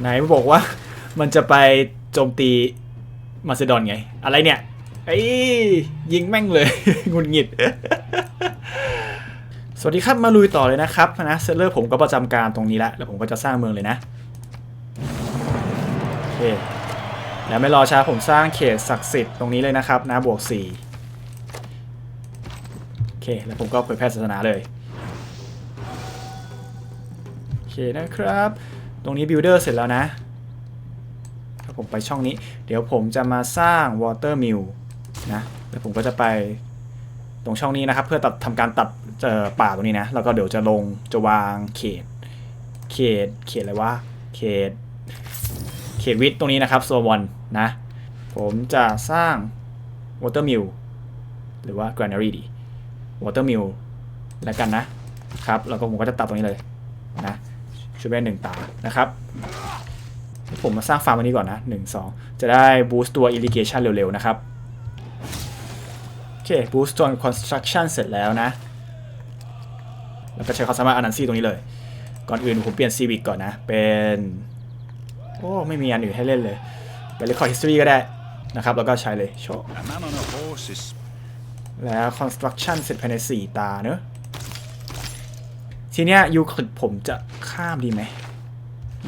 ไหนบอกว่า มันจะไปโจมตีมาซิดอนไง อะไรเนี่ยไอ้ยยิงแม่งเลยหงุดหงิด สวัสดีครับมาลุยต่อเลยนะครับนะเซลเลอร์ผมก็ประจำการตรงนี้แล้วแล้วผมก็จะสร้างเมืองเลยนะโอเคแล้วไม่รอช้าผมสร้างเขตศักดิ์สิทธิ์ตรงนี้เลยนะครับนะบวก4โอเค แล้วผมก็เผยแพร่ศาสนาเลยโอเคนะครับ ตรงนี้บิลเดอร์เสร็จแล้วนะ ถ้าผมไปช่องนี้ เดี๋ยวผมจะมาสร้าง water mill นะ แล้วผมก็จะไปตรงช่องนี้นะครับ เพื่อตัดทำการตัดป่าตรงนี้นะ แล้วก็เดี๋ยวจะลงจะวางเขต เขต เขตอะไรวะ เขต เขตวิทตรงนี้นะครับโซวอนนะ ผมจะสร้าง water mill หรือว่า granary ดี water mill แล้วกันนะครับ แล้วก็ผมก็จะตัดตรงนี้เลยนะ ช่วยไปหนึ่งตานะครับ ผมมาสร้างฟาร์มอันนี้ก่อนนะ1 2จะได้บูสต์ตัว irrigation เร็วๆนะครับโอเคบูสต์ตัว construction เสร็จแล้วนะ แล้วก็ใช้ความสามารถอนันซี่ตรงนี้เลย ก่อนอื่นผมเปลี่ยน civic ก่อนนะ เป็นโอ้ไม่มีอันอื่นให้เล่นเลยเป็น record history ก็ได้นะครับแล้วก็ใช้เลยโชว์แล้ว construction เสร็จภายใน 4 ตาเนอะทีเนี้ยยูคลิดผมจะ ข้ามดีไหม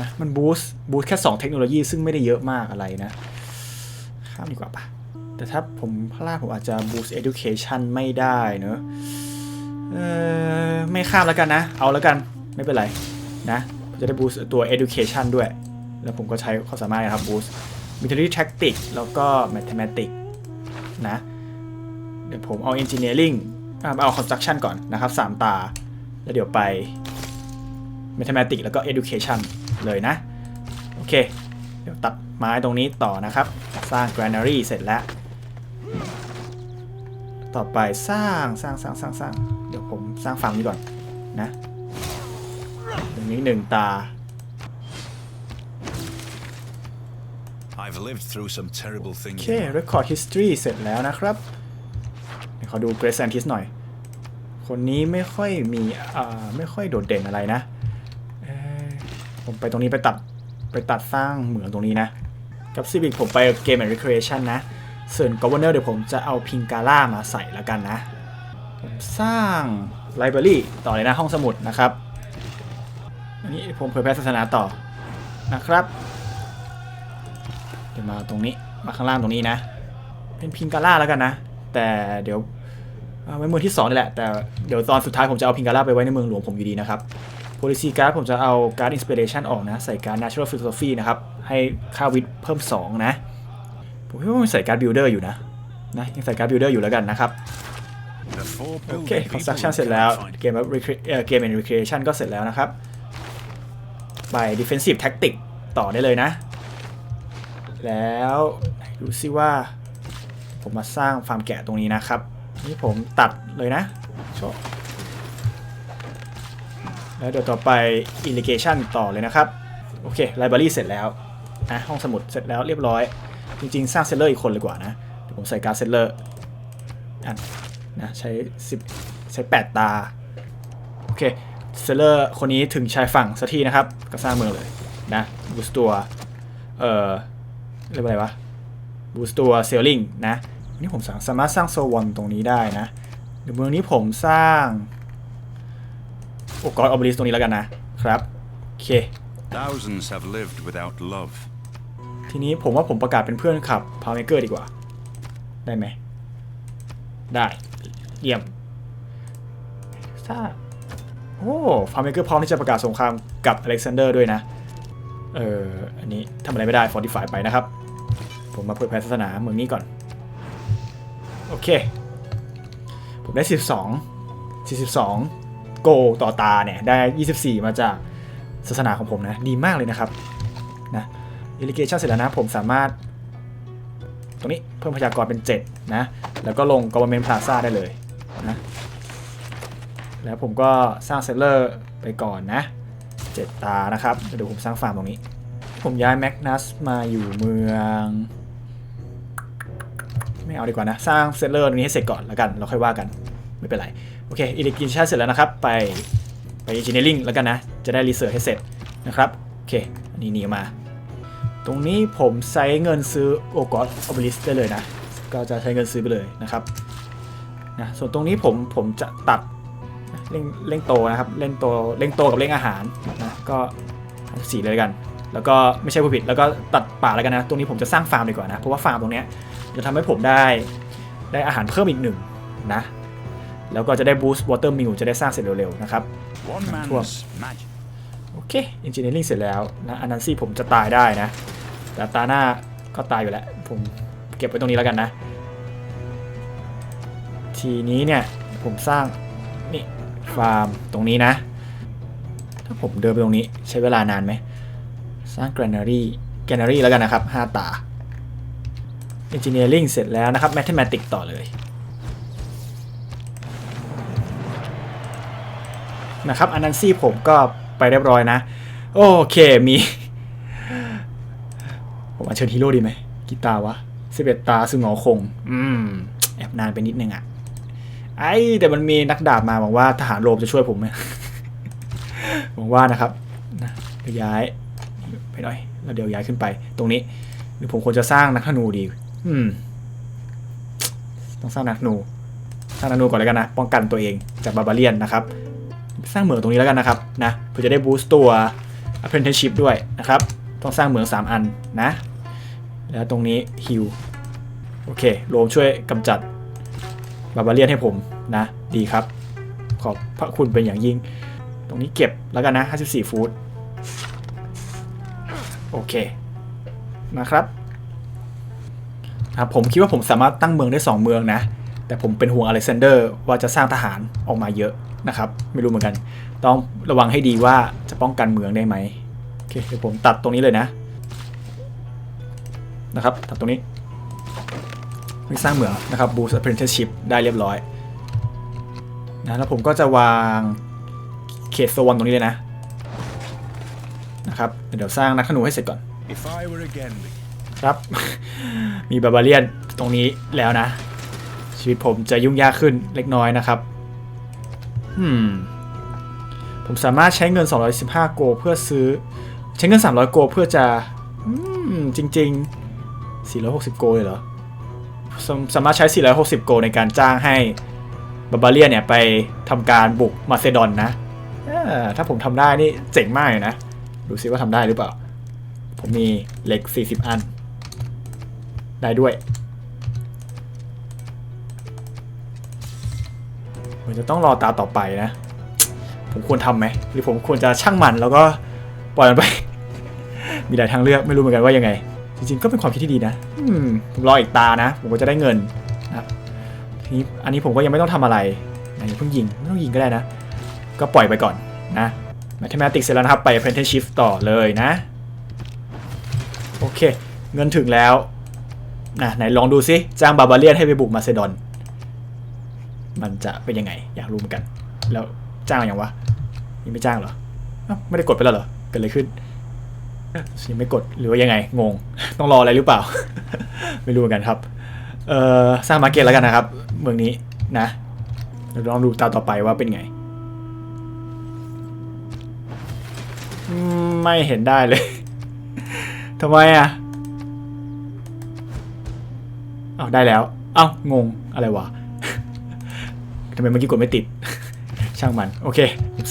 นะมันบูสต์บูสต์แค่ 2 เทคโนโลยีซึ่งไม่ได้เยอะมากอะไรนะ ข้ามดีกว่าปะแต่ถ้าผมพลาดผมอาจจะ boost education ไม่ได้เนอะเออไม่ข้ามแล้วกันนะ เอาแล้วกันไม่เป็นไรนะจะได้ boost ตัว education ด้วย แล้วผมก็ใช้ความสามารถนะครับ boost military tactic แล้วก็ mathematics นะ เดี๋ยวผมเอา engineering อ่าเอา construction ก่อนนะครับ 3 ตา แล้วเดี๋ยวไป mathematics แล้วก็ education เลยนะ โอเค เดี๋ยวตัดไม้ตรงนี้ต่อนะครับ สร้าง granary เสร็จแล้ว ต่อไปสร้างสร้างสร้างสร้างสร้างเดี๋ยวผมสร้างฟาร์มนี้ก่อนนะตรงนี้หนึ่งตา I've lived through some terrible โอ things. เค record history เสร็จแล้วนะครับเดี๋ยวขอดู Grace Scientist หน่อย คนนี้ไม่ค่อยมีอ่าไม่ค่อยโดดเด่นอะไรนะเอ่อ ผมไปตรงนี้ไปตัดไปตัดสร้างเหมืองตรงนี้นะ กับ Civic ผมไป Game and Recreation นะส่วน Governor เดี๋ยวผมจะเอา Pingala มาใส่แล้วกันนะผมสร้าง Library ต่อเลยนะห้องสมุดนะครับ อันนี้ผมเผยแพร่ศาสนาต่อนะครับเดี๋ยวมาตรงนี้มาข้างล่างตรงนี้นะ เป็นพิงกาล่าแล้วกันนะ แต่เดี๋ยวเอาไว้เมืองที่2นี่แหละแต่เดี๋ยวตอนสุดท้ายผมจะเอาพิงกาล่าไปไว้ในเมืองหลวงผมอยู่ดีนะครับ policy card ผมจะเอา card inspiration ออกนะ ใส่การ natural philosophy นะครับ ให้ค่าวิทย์เพิ่ม 2 นะ ผมคิดว่ามันใส่การ builder อยู่นะ นะ ยังใส่การ builder อยู่แล้วกันนะครับ โอเค construction เสร็จแล้วเกมเอ่อ game and recreation ก็เสร็จแล้วนะครับ ไป defensive tactic ต่อได้เลยนะ แล้วดูซิว่า ผมมาสร้างฟาร์มแกะตรงนี้นะครับ นี่ผมตัดเลยนะชว์ แล้วเดี๋ยวต่อไป irrigation ต่อเลยนะครับ โอเค library เสร็จแล้วนะห้องสมุดเสร็จแล้วเรียบร้อย จริงๆ สร้างเซลเลอร์อีกคนเลยกว่านะเดี๋ยวผมใส่การเซลเลอร์อันนะใช้10ใช้ 8 ตา โอเคเซลเลอร์คนนี้ถึงชายฝั่งสักทีนะครับ ก็สร้างเมืองเลยนะบูสตัวเอ่อเรียกว่าอะไรวะบูสตัวเซลลิงนะนี่ผมสามารถสร้างโซวอนตรงนี้ได้นะเดี๋ยวเมืองนี้ผมสร้าง โอ้กอดออบลิสตรงนี้แล้วกันนะครับ โอเค Thousands have lived without love. ทีนี้ผมว่าผมประกาศเป็นเพื่อนขับพาวเมเกอร์ดีกว่า ได้ไหม ได้เยี่ยมถ้าโอ้พาวเมเกอร์พร้อมที่จะประกาศสงครามกับอเล็กซานเดอร์ด้วยนะ เอออันนี้ทำอะไรไม่ได้ฟอร์ติฟายไปนะครับ ผมมาเผยแพร่ศาสนาเมืองนี้ก่อน โอเค ผมได้ 12 42 โกต่อตาเนี่ยได้ 24 มาจากศาสนาของผมนะ ดีมากเลยนะครับนะ irrigation เสร็จแล้วนะผมสามารถ ตรงนี้เพิ่มพยากรเป็น 7 นะ แล้วก็ลง government plaza ได้เลยนะแล้วผมก็สร้างเซตเลอร์ไปก่อนนะ 7 ตานะครับเดี๋ยวผมสร้างฟาร์มตรงนี้ ผมย้ายแมกนัสมาอยู่เมือง ไม่เอาดีกว่านะ สร้างเซตเลอร์ตรงนี้ให้เสร็จก่อนแล้วกัน เราค่อยว่ากันไม่เป็นไร โอเค irrigation เสร็จแล้วนะครับ ไปไป engineering แล้วกันนะ จะได้ research ให้เสร็จนะครับ โอเค อันนี้หนีออกมา ตรงนี้ผมใช้เงินซื้อโอกอสอ b บลิสได้เลยนะ ก็จะใช้เงินซื้อไปเลยนะครับนะส่วนตรงนี้ผมผมจะตัดเร่งเร่งโตนะครับเร่งโตเร่งโตกับเร่งอาหารนะก็สีเลยกัน แล้วก็ไม่ใช่ผู้ผิด แล้วก็ตัดป่าแล้วกันนะ ตรงนี้ผมจะสร้างฟาร์มดีกว่านะ เพราะว่าฟาร์มตรงเนี้ยจะทำให้ผมได้ได้อาหารเพิ่มอีกหนึ่งนะ แล้วก็จะได้บูสต์วอเตอร์มิลจะได้สร้างเสร็จเร็วๆนะครับ One man's magic. โอเคอินจิเนียริงเสร็จแล้วนะอันนั้นซี่ผมจะตายได้นะแต่ตาหน้าก็ตายอยู่แล้ว ผมเก็บไว้ตรงนี้แล้วกันนะ ทีนี้เนี่ยผมสร้างนี่ฟาร์มตรงนี้นะ ถ้าผมเดินไปตรงนี้ใช้เวลานานไหม สร้างแกรนนารีแกรนนารีแล้วกันนะครับ 5 ตา Engineering เสร็จแล้วนะครับ Mathematics ต่อเลย นะครับอันนั้นซี่ผมก็ไปเรียบร้อยนะ โอเคมี ผมอัญเชิญฮีโร่ดีไหมกีตาร์วะสิบเอ็ดตาซึ่งหงอคง อืม แอบนานไปนิดนึงอะไอ้แต่มันมีนักดาบมาบอกว่าทหารโรมจะช่วยผมไหมหวังว่านะครับนะย้ายไปหน่อยแล้วเดี๋ยวย้ายขึ้นไป ตรงนี้ หรือผมควรจะสร้างนักธนูดี อืม ต้องสร้างนักธนูสร้างนักธนูก่อนแล้วกันนะ ป้องกันตัวเองจากบาบาเลียนนะครับ สร้างเหมืองตรงนี้แล้วกันนะครับนะเพื่อจะได้บูสต์ตัว apprenticeship ด้วยนะครับ ต้องสร้างเหมือง 3 อันนะ แล้วตรงนี้ฮิวโอเคโรมช่วยกำจัดบาบาเลียนให้ผมนะ ดีครับ ขอบพระคุณเป็นอย่างยิ่ง ตรงนี้เก็บแล้วกันนะ 54 ฟูตโอเคนะครับครับผมคิดว่าผมสามารถตั้งเมืองได้ 2 เมืองนะ แต่ผมเป็นห่วงอเล็กซานเดอร์ว่าจะสร้างทหารออกมาเยอะ นะครับ ไม่รู้เหมือนกัน ต้องระวังให้ดีว่าจะป้องกันเมืองได้ไหมโอเคเดี๋ยวผมตัดตรงนี้เลยนะ นะครับ ตัดตรงนี้ไม่สร้างเหมืองนะครับ boost apprenticeship ได้เรียบร้อยนะแล้วผมก็จะวางเขตโซนตรงนี้เลยนะนะครับเดี๋ยวสร้างนักธนูให้เสร็จก่อน If I were again the ครับ มีบาบาเลียนตรงนี้แล้วนะ ชีวิตผมจะยุ่งยากขึ้นเล็กน้อยนะครับอื มผมสามารถใช้เงิน 215 โก เพื่อซื้อ ใช้เงิน 300 โก เพื่อจะ อืม จริง ๆ 460 โกเลยเหรอสามสามารถใช้ 460 โก ในการจ้างให้บาบาเลียเนี่ยไปทำการบุกมาเซดอนนะถ้าผมทำได้นี่เจ๋งมากเลยนะ ดูซิว่าทำได้หรือเปล่า ผมมีเหล็ก 40 อัน ได้ด้วย มือนจะต้องรอตาต่อไปนะ ผมควรทำไหม หรือผมควรจะช่างมันแล้วก็ปล่อยมันไป มีหลายทางเลือกไม่รู้เหมือนกันว่ายังไง จริงๆก็เป็นความคิดที่ดีนะอืมผมรออีกตานะ ผมก็จะได้เงินนะครับทีนี้อันนี้ผมก็ยังไม่ต้องทำอะไรนะอย่าเพิ่งยิงไม่ต้องยิงก็ได้นะ ก็ปล่อยไปก่อนนะ Mathematics เสร็จแล้วนะครับ ไป Apprenticeship ต่อเลยนะ โอเค เงินถึงแล้วนะไหนลองดูซิจ้างบาบาเลียนให้ไปบุกมาเซดอน มันจะเป็นยังไง อยากรู้เหมือนกัน แล้วจ้างอย่างวะยังไม่จ้างเหรออ้าไม่ได้กดไปแล้วเหรอเกิดอะไรขึ้นยังไม่กดหรือว่ายังไงงง ต้องรออะไรหรือเปล่า ไม่รู้เหมือนกันครับเอ่อสร้างมาร์เก็ตแล้วกันนะครับ เมืองนี้นะเดี๋ยวลองดูตาต่อไปว่าเป็นไง ไม่เห็นได้เลยทำไมอะอ้าวได้แล้ว เอ้างงอะไรวะ ทำไมเมื่อกี้กดไม่ติด ช่างมัน โอเค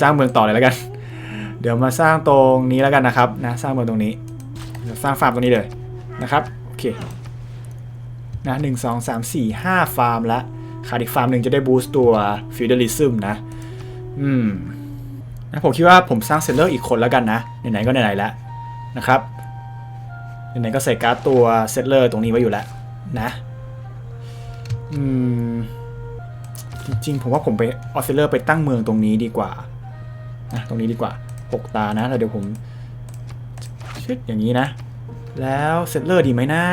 สร้างเมืองต่อเลยแล้วกัน เดี๋ยวมาสร้างตรงนี้แล้วกันนะครับนะสร้างเมืองตรงนี้เดี๋ยวสร้างฟาร์มตรงนี้เลยนะครับโอเคนะหนึ่งสองสามสี่ห้าฟาร์มละขาดอีกฟาร์มหนึ่งจะได้บูสต์ตัวฟิวเดลิซึมนะ อืมนะผมคิดว่าผมสร้างเซลเลอร์อีกคนแล้วกันนะ ไหนๆก็ไหนๆแล้วนะครับ ไหนๆก็ใส่การ์ดตัวเซตเลอร์ตรงนี้ไว้อยู่แล้วนะ อืม จริงๆ ผมว่าผมไปออสเซเลอร์ไปตั้งเมืองตรงนี้ดีกว่านะตรงนี้ดีกว่าหกตานะแล้วเดี๋ยวผมชึดอย่างนี้นะ แล้วเซตเลอร์ดีไหมนะ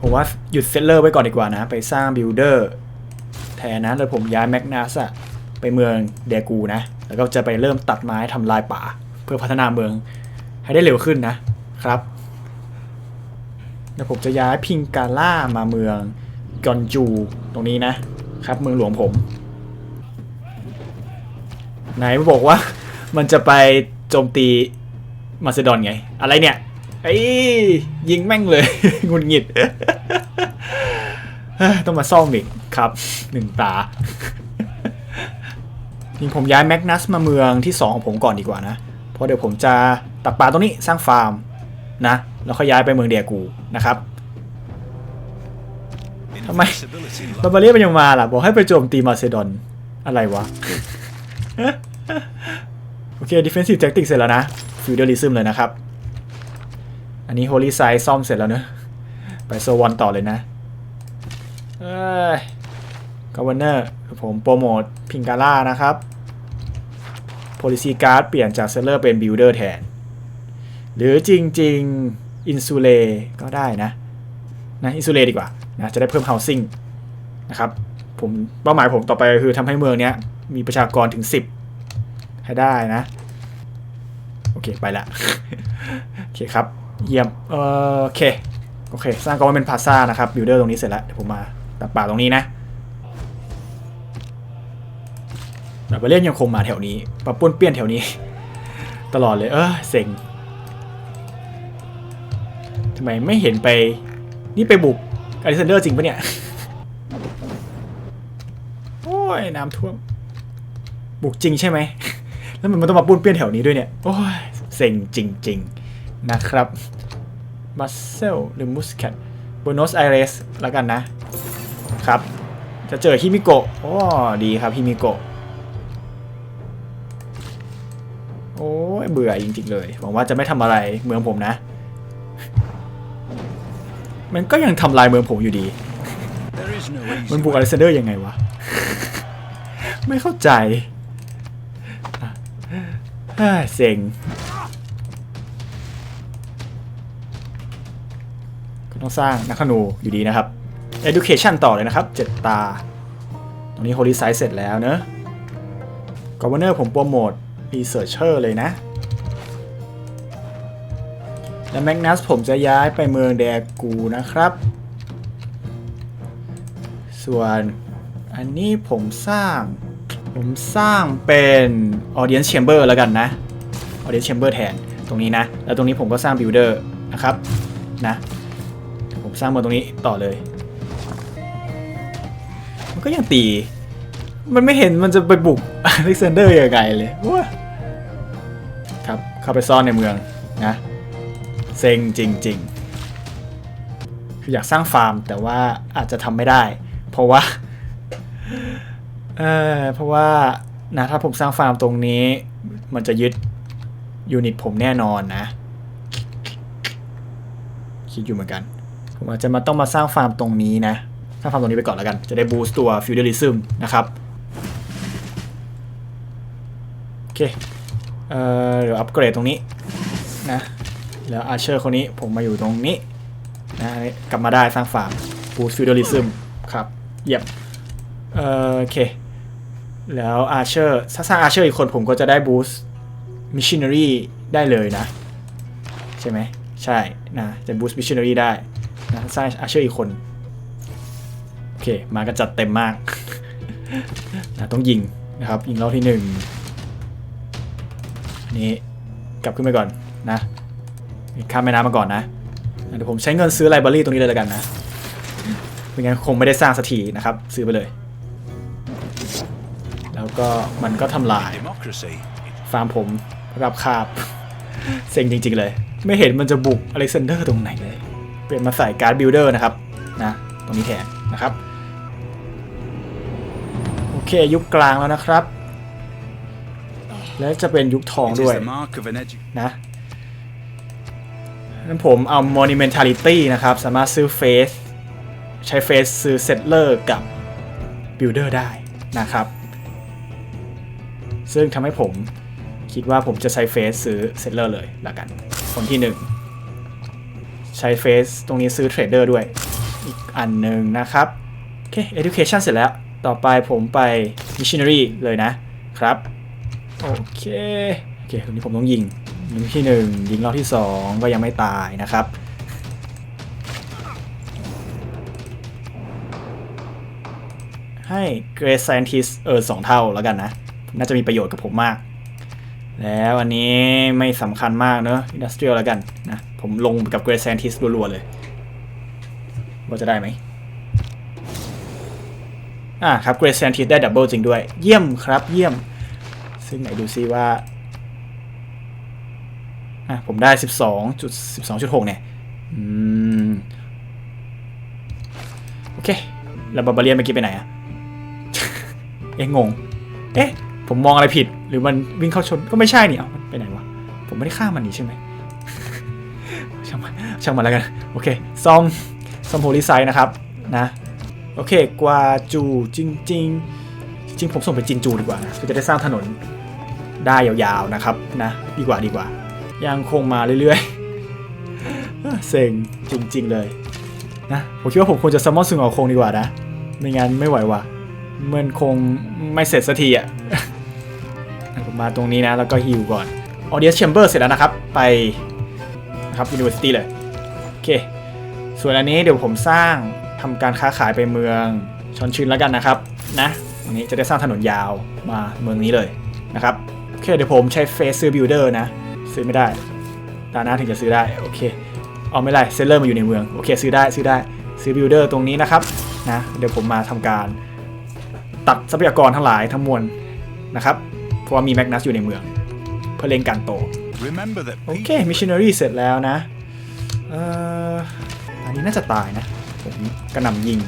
ผมว่าหยุดเซตเลอร์ไว้ก่อนดีกว่านะ ไปสร้างบิลดเออร์แทนนะแล้วผมย้ายแมกนัสอะไปเมืองเดกูนะ แล้วก็จะไปเริ่มตัดไม้ทำลายป่า เพื่อพัฒนาเมืองให้ได้เร็วขึ้นนะครับเดี๋ยวผมจะย้ายพิงกาล่ามาเมืองกอนจูตรงนี้นะ ครับเมืองหลวงผม ไหนบอกว่า มันจะไปโจมตีมาเซดอนไง อะไรเนี่ยไอ้ยิงแม่งเลย งุดหงิด ต้องมาซ่อมอีกครับหนึ่งตาจริงผมย้ายแมกนัสมาเมืองที่ 2 ของผมก่อนดีกว่านะ เพราะเดี๋ยวผมจะตักปลาตรงนี้สร้างฟาร์มนะ แล้วค่อยย้ายไปเมืองเดียกูนะครับ Am I- Invincibility บาบาเรียมันยังมาล่ะ บอกให้ไปโจมตีมาเซดอนอะไรวะ โอเค defensive tactics เสร็จแล้วนะ feudalism เลยนะครับ อันนี้ holy side ซ่อมเสร็จแล้วเนอะไปโซวันต่อเลยนะเอ้ย governor ผมโปรโมทพิงกาล่านะครับ policy card เปลี่ยนจาก seller เป็น builder แทน หรือจริงๆ insule ก็ได้นะ นะ insule ดีกว่า นะจะได้เพิ่ม housing นะครับผมเป้าหมายผมต่อไปคือทำให้เมืองเนี้ยมีประชากรถึง 10 ให้ได้นะ โอเคไปละโอเคครับ เยี่ยมเออโอเคโอเค สร้างกองเป็นพาซ่านะครับบิลเดอร์ตรงนี้เสร็จแล้วเดี๋ยวผมมาตัดป่าตรงนี้นะแบบเล่นยังคงมาแถวนี้ปะป้วนเปี้ยนแถวนี้ ตลอดเลยเออเซ็งทำไมไม่เห็นไป นี่ไปบุก อลิซานเดอร์จริงปะเนี่ย โอ้ย น้ำท่วม บุกจริงใช่ไหม แล้วมันต้องมาปุ้นเปี้ยนแถวนี้ด้วยเนี่ย โอ้ย เซ็งจริง ๆ นะครับมัสเซลหรือมุสแคตบนอสไอเรสแล้วกันนะ ครับ จะเจอฮิมิโกะโอ้ดีครับฮิมิโกะโอ้ยเบื่อจริงๆเลยหวังว่าจะไม่ทำอะไรเมืองผมนะ มันก็ยังทำลายเมืองผมอยู่ดี There is no easy มันบุก way. อเลซเดอร์ยังไงวะ ไม่เข้าใจอะเฮ้ยเซ็งก็ต้องสร้างนักขนูอยู่ดีนะครับ Education ต่อเลยนะครับเจ็ดตา ตรงนี้ Holy Site เสร็จแล้วเนอะ Governor ผมโปรโมท Researcher เลยนะ และ Magnus ผมจะย้ายไปเมืองแดกูนะครับ ส่วนอันนี้ผมสร้าง ผมสร้างเป็น audience chamber แล้วกันนะ audience chamber แทนตรงนี้นะ แล้วตรงนี้ผมก็สร้าง builder นะครับนะผมสร้างบนตรงนี้ต่อเลย มันก็ยังตี มันไม่เห็นมันจะไปบุกอเล็กซานเดอร์ยังไงเลยว้าครับเข้าไปซ่อนในเมืองนะ เซ็งจริง ๆ คืออยากสร้างฟาร์มแต่ว่าอาจจะทำไม่ได้ เพราะว่าเออเพราะว่านะถ้าผมสร้างฟาร์มตรงนี้ มันจะยึดยูนิตผมแน่นอนนะ คิดอยู่เหมือนกัน ผมอาจจะมาต้องมาสร้างฟาร์มตรงนี้นะ สร้างฟาร์มตรงนี้ไปก่อนแล้วกัน จะได้บูสต์ตัวฟิวเดลิซึมนะครับ โอเค เอ่อเดี๋ยวอัปเกรดตรงนี้นะ แล้วอาเชอร์คนนี้ผมมาอยู่ตรงนี้นะกลับมาได้สร้างฟาร์มบูสต์ฟิวเดลิซึมครับเยี่ยมเอ่อโอเคแล้วอาเชอร์ถ้าสร้างอาเชอร์อีกคนผมก็จะได้บูสต์มิชชันนารีได้เลยนะ ใช่ไหมใช่นะจะบูสต์มิชชันนารีได้นะสร้างอาเชอร์อีกคนโอเคมากันจัดเต็มมากนะต้องยิงนะครับยิงรอบที่หนึ่งนนี้กลับขึ้นไปก่อนนะ ข้ามแม่น้ำมาก่อนนะ เดี๋ยวผมใช้เงินซื้อไลบรารีตรงนี้เลยแล้วกันนะไม่งั้นคงไม่ได้สร้างสักทีนะครับ ซื้อไปเลย แล้วก็มันก็ทำลาย Democracy. ฟาร์มผมรับคาบ เซ็งจริง ๆ เลย ไม่เห็นมันจะบุกอเล็กซานเดอร์ตรงไหนเลย เปลี่ยนมาใส่การ์ดบิลเดอร์นะครับนะตรงนี้แทนนะครับ โอเค ยุคกลางแล้วนะครับ แล้วจะเป็นยุคทอง It ด้วย is the mark of an edu- นะ นั้นผมเอา monumentality นะครับ สามารถซื้อเฟสใช้เฟสซื้อเซตเลอร์กับ builder ได้นะครับ ซึ่งทำให้ผมคิดว่าผมจะใช้เฟสซื้อเซตเลอร์เลยละกัน คนที่1ใช้เฟสตรงนี้ซื้อเทรดเดอร์ด้วย อีกอันหนึ่งนะครับ โอเค education เสร็จแล้ว ต่อไปผมไป missionary เลยนะครับ โอเค โอเคตรงนี้ผมต้องยิง ยิงที่หนึ่งยิงรอบที่สองก็ยังไม่ตายนะครับ ให้ Great Scientist เออสองเท่าแล้วกันนะ น่าจะมีประโยชน์กับผมมาก แล้วอันนี้ไม่สำคัญมากเนอะอินดัสเทรียลแล้วกันนะ ผมลงกับเกร d แซนทิสรัวๆเลย ว่าจะได้ไหมอ่าครับเกร d แซนทิสได้ดับเบิลจริงด้วย เยี่ยมครับเยี่ยม ซึ่งไหนดูซิว่า อะผมได้12จุด12.6เนี่ย อืม โอเค แล้วบาบาเลียนเมื่อกี้ไปไหนอะเอ๊ะงง เอ๊ะ ผมมองอะไรผิด หรือมันวิ่งเข้าชน ก็ไม่ใช่นี่เอาไปไหนวะ ผมไม่ได้ฆ่ามันนี่ใช่ไหมช่างมันช่างมันแล้วกัน โอเคซ่อมซ่อมโพลิไซนะครับ นะ โอเค กว่าจูจริงจริงจริงผมส่งไปจินจูดีกว่านะจะได้สร้างถนนได้ยาวๆนะครับ นะ ดีกว่าดีกว่า ยังคงมาเรื่อยๆ เซ็งจริง ๆ เลยนะผมคิดว่าผมควรจะซัมมอนซึงเอาคงดีกว่านะ ไม่งั้นไม่ไหวว่ะมันคงไม่เสร็จสักทีอะผมมาตรงนี้นะ แล้วก็ฮิวก่อน Audience Chamber เสร็จแล้วนะครับ ไปนะครับ University เลย โอเค ส่วนอันนี้เดี๋ยวผมสร้างทำการค้าขายไปเมืองชอนชินแล้วกันนะครับ นะอันนี้จะได้สร้างถนนยาวมาเมืองนี้เลยนะครับ โอเค เดี๋ยวผมใช้เฟซซื้อบิลเดอร์นะ ซื้อไม่ได้ตาหน้าถึงจะซื้อได้โอเคเอาไม่ไรเซลเลอร์มาอยู่ในเมืองโอเคซื้อได้ซื้อได้ซื้อบิลเดอร์ตรงนี้นะครับนะเดี๋ยวผมมาทำการตัดทรัพยากรทั้งหลายทั้งมวลนะครับเพราะว่ามีแมกนัสอยู่ในเมือง เพื่อเล่งการโต Remember that โอเคมิชชันนารีเสร็จแล้วนะเอ่ออันนี้น่าจะตายนะผมกระหน่ำยิง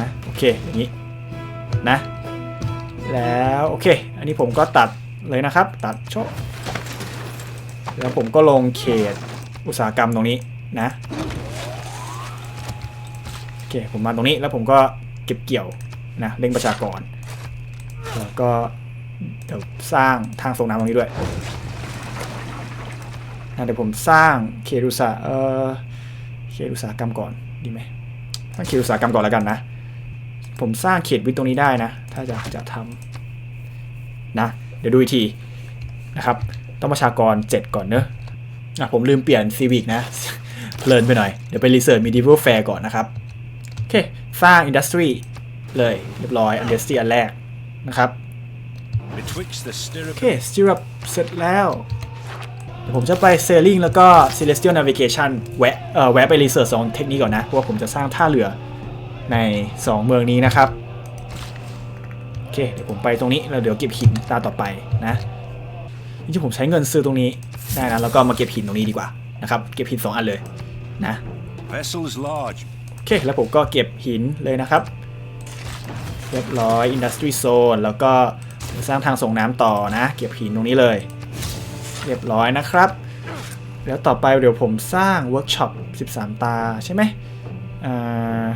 นะโอเคอย่างนี้นะแล้วโอเค อันนี้ผมก็ตัดเลยนะครับ ตัดโชะ แล้วผมก็ลงเขตอุตสาหกรรมตรงนี้นะโอเคผมมาตรงนี้แล้วผมก็เก็บเกี่ยวนะเร่งประชากรแล้วก็เดี๋ยวสร้างทางส่งน้ำตรงนี้ด้วยนะเดี๋ยวผมสร้างเขตอุตสาเออเขตอุตสาหกรรมก่อนดีไหมสร้างเขตอุตสาหกรรมก่อนแล้วกันนะ ผมสร้างเขตวิทย์ตรงนี้ได้นะ ถ้าจะจะทำนะเดี๋ยวดูอีกทีนะครับ ต้องประชากร 7 ก่อนเนอะอะผมลืมเปลี่ยนซีวิกนะ เพลินไปหน่อย เดี๋ยวไปรีเสิร์ช medieval fair ก่อนนะครับ โอเค สร้าง industry เลยเรียบร้อย industry อันแรกนะครับ betwixt the โอ stirrup เคสติรับเสร็จแล้วเดี๋ยวผมจะไปเซลลิงแล้วก็ Celestial Navigation แวะเอ่อแวะไปรีเสิร์ชสองเทคนิคก่อนนะ เพราะว่าผมจะสร้างท่าเรือใน 2 เมืองนี้นะครับ โอเค เดี๋ยวผมไปตรงนี้ แล้วเดี๋ยวเก็บหินตาต่อไปนะ จริงๆผมใช้เงินซื้อตรงนี้ได้นะแล้วก็มาเก็บหินตรงนี้ดีกว่านะครับเก็บหิน2อันเลยนะ vessels large โอเคแล้วผมก็เก็บหินเลยนะครับเรียบร้อย Industry Zone แล้วก็สร้างทางส่งน้ำต่อนะ เก็บหินตรงนี้เลย เรียบร้อยนะครับ แล้วต่อไปเดี๋ยวผมสร้างเวิร์กช็อป 13 ตาใช่ไหมอ่า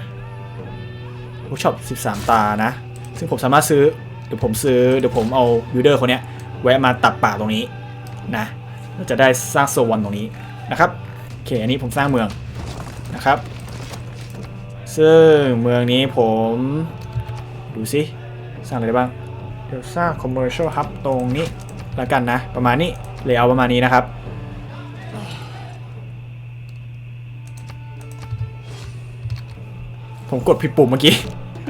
เวิร์กช็อป 13 ตานะ ซึ่งผมสามารถซื้อ เดี๋ยวผมซื้อ เดี๋ยวผมเอาบิลเดอร์คนเนี้ย แวะมาตัดป่าตรงนี้นะเราจะได้สร้างโซวันตรงนี้นะครับโอเคอันนี้ผมสร้างเมืองนะครับ ซึ่งเมืองนี้ผมดูสิสร้างอะไรได้บ้างเดี๋ยวสร้าง commercial hub ตรงนี้แล้วกันนะ ประมาณนี้เลยเอาประมาณนี้นะครับผมกดผิดปุ่มเมื่อกี้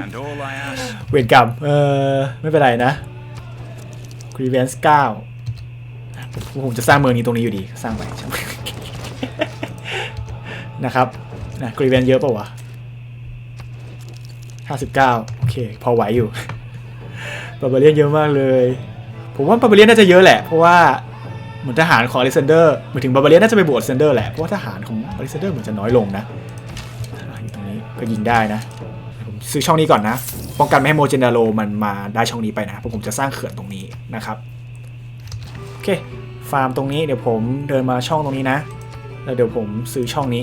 and all I ask เวรกรรมเออไม่เป็นไรนะ grievance 9ผมผมจะสร้างเมืองนี้ตรงนี้อยู่ดีสร้างไปช่างมันะครับนะ grievance เยอะเปล่าวะ59โอเค พอไหวอยู่บาบาเลียนเยอะมากเลย ผมว่าบาบาเลียนน่าจะเยอะแหละ เพราะว่าเหมือนทหารของอเล็กซานเดอร์หมายถึงบาบาเลียนน่าจะไปบวชอเล็กซานเดอร์แหละ เพราะว่าทหารของอเล็กซานเดอร์เหมือนจะน้อยลงนะอยู่ตรงนี้ก็ยิงได้นะ ซื้อช่องนี้ก่อนนะ ป้องกันไม่ให้โมเจนดาโลมันมาได้ช่องนี้ไปนะ เพราะผมจะสร้างเขื่อนตรงนี้นะครับ โอเค ฟาร์มตรงนี้เดี๋ยวผมเดินมาช่องตรงนี้นะ แล้วเดี๋ยวผมซื้อช่องนี้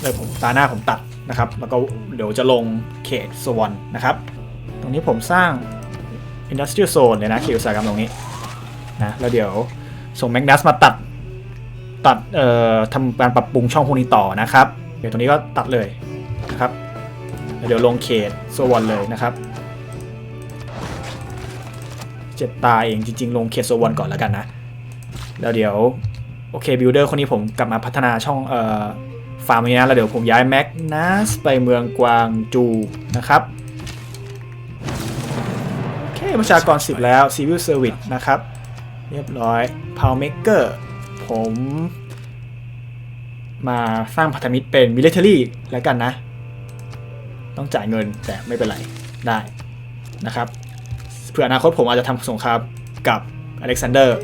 แล้วผมตาหน้าผมตัดนะครับ แล้วก็เดี๋ยวจะลงเขตสวอนนะครับ ตรงนี้ผมสร้าง Industrial Zone เลยนะเขตอุตสาหกรรมตรงนี้นะ แล้วเดี๋ยวส่งแมกนัสมาตัดตัดเอ่อทำการปรับปรุงช่องพวกนี้ต่อนะครับ เดี๋ยวตรงนี้ก็ตัดเลย เดี๋ยวลงเขตโซวอนเลยนะครับเจ็ดตาเองจริง ๆ ลงเขตโซวอนก่อนแล้วกันนะ แล้วเดี๋ยว โอเคบิลเดอร์คนนี้ผมกลับมาพัฒนาช่องเอ่อฟาร์มนี้นะแล้วเดี๋ยวผมย้ายแม็กนัสไปเมืองกวางจูนะครับโอเคประชากร 10 แล้ว Civil Service นะครับ เรียบร้อยพาวเมเกอร์ผมมาสร้างพันธมิตรเป็นมิลิเ a อรี่แล้วกันนะ ต้องจ่ายเงินแต่ไม่เป็นไรได้นะครับเผื่ออนาคตผมอาจจะทำสงครามกับอเล็กซานเดอร์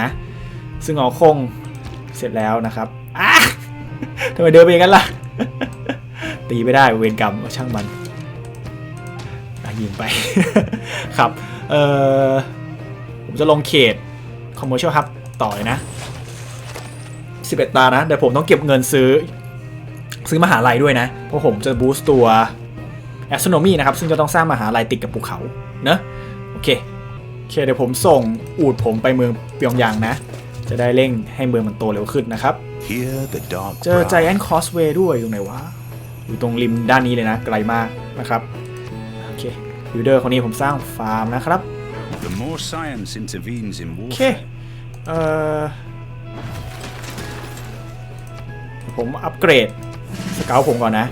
นะ ซึ่งเอาคงเสร็จแล้วนะครับอะทำไมเดินไปอย่างนั้นล่ะ ตีไม่ได้เวรกรรมช่างมันยิงไปครับเออผมจะลงเขต Commercial Hub ต่อเลยนะ 11 ตานะเดี๋ยวผมต้องเก็บเงินซื้อ ซื้อมหาลัยด้วยนะ เพราะผมจะบูสต์ตัว Astronomy นะครับ ซึ่งจะต้องสร้างมหาลัยติดกับภูเขาเนอะโอเคโอเคเดี๋ยวผมส่งอูดผมไปเมืองเปียงยางนะ จะได้เร่งให้เมืองมันโตเร็วขึ้นนะครับ Hear the dark เจอ growl. Giant Causeway ด้วยอยู่ไหนวะอยู่ตรงริมด้านนี้เลยนะไกลมากนะครับโอเคบิวเดอร์คนนี้ผมสร้างฟาร์มนะครับ The more science intervenes in โอเค warfare, เอ่อผมอัปเกรดสเกลผมก่อนนะ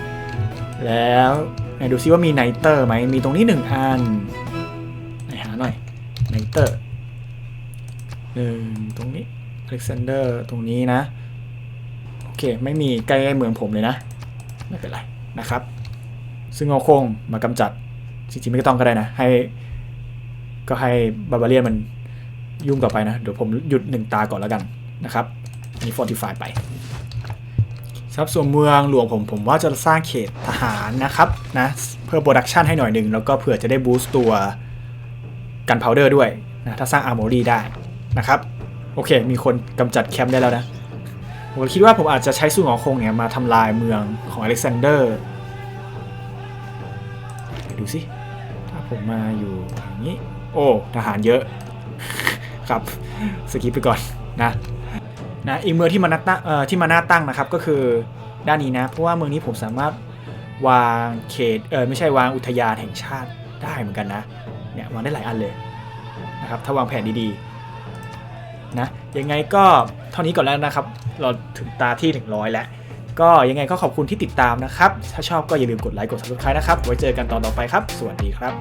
แล้วไหน ดูซิว่ามีไนเตอร์ไหมมีตรงนี้หนึ่งอันไหนหาหน่อยไนเตอร์หนึ่งตรงนี้อเล็กซานเดอร์ตรงนี้นะ โอเค ไม่มีใกล้ๆเมืองผมเลยนะ ไม่เป็นไรนะครับ ซึ่งเอาคงมากำจัดจริงๆไม่ต้องก็ได้นะ ให้ ก็ให้บาบาเรียนมันยุ่งต่อไปนะ เดี๋ยวผมหยุดหนึ่งตาก่อนแล้วกันนะครับอันนี้ fortify ไป ครับส่วนเมืองหลวงผมผมว่าจะสร้างเขตทหารนะครับนะเพื่อโปรดักชันให้หน่อยหนึ่งแล้วก็เผื่อจะได้บูสต์ตัวกันพาวเดอร์ด้วยนะถ้าสร้างอาร์มอรี่ได้นะครับโอเค มีคนกำจัดแคมป์ได้แล้วนะผมคิดว่าผมอาจจะใช้สู้หงอคงเนี่ยมาทำลายเมืองของอเล็กซานเดอร์ดูสิถ้าผมมาอยู่อย่างนี้ โอ้ทหารเยอะครับสกิปไปก่อนนะ นะอีกเมืองที่มานาตั้งที่มาหน้าตั้งนะครับ ก็คือด้านนี้นะ เพราะว่าเมืองนี้ผมสามารถวางเขตเออไม่ใช่วางอุทยานแห่งชาติได้เหมือนกันนะเนี่ยวางได้หลายอันเลยนะครับถ้าวางแผนดีๆนะยังไงก็เท่านี้ก่อนแล้วนะครับ เราถึงตาที่100แล้วก็ยังไงก็ขอบคุณที่ติดตามนะครับ ถ้าชอบก็อย่าลืมกดไลค์กด subscribe นะครับ ไว้เจอกันตอนต่อไปครับ สวัสดีครับ